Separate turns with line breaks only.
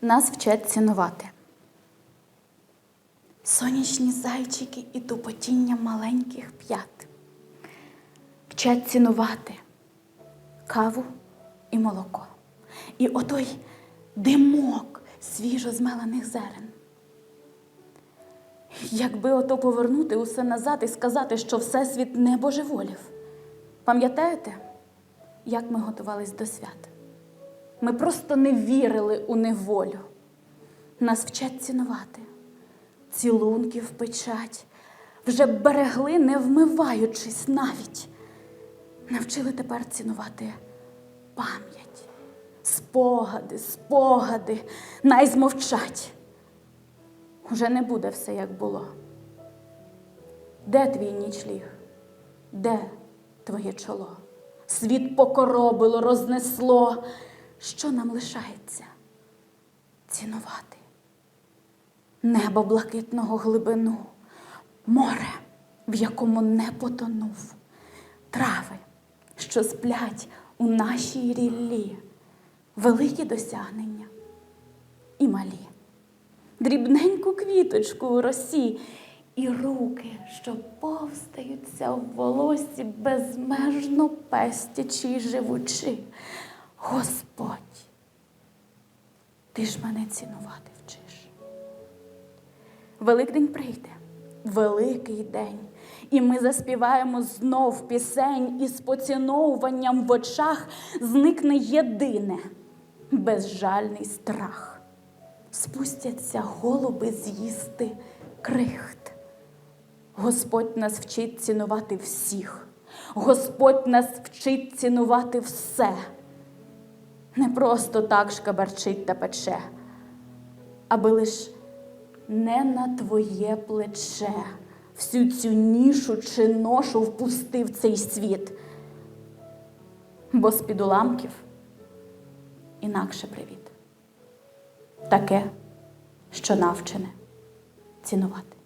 нас вчать цінувати. Сонячні зайчики і тупотіння маленьких п'ят. Вчать цінувати каву і молоко. І отой димок свіжо змелених зерен. Якби ото повернути усе назад і сказати, що Всесвіт не божеволів. Пам'ятаєте, як ми готувались до свят? Ми просто не вірили у неволю. Нас вчать цінувати, цілунки в печать, вже берегли, не вмиваючись навіть. Навчили тепер цінувати пам'ять, спогади, спогади, най змовчать. Уже не буде все, як було. Де твій нічліг? Де твоє чоло? Світ покоробило, рознесло. Що нам лишається? Цінувати. Небо блакитного глибину, море, в якому не потонув, трави, що сплять у нашій ріллі, великі досягнення і малі дрібненьку квіточку у росі, і руки, що повстаються в волосі, безмежно пестячи й живучи. Господь, ти ж мене цінувати вчиш. Великдень прийде, великий день, і ми заспіваємо знов пісень, і з поціновуванням в очах зникне єдине безжальний страх спустяться голуби з'їсти крихт. Господь нас вчить цінувати всіх. Господь нас вчить цінувати все. Не просто так шкабарчить та пече, аби лиш не на твоє плече всю цю нішу чи ношу впустив цей світ. Бо з-під уламків інакше привіт таке, що навчене цінувати.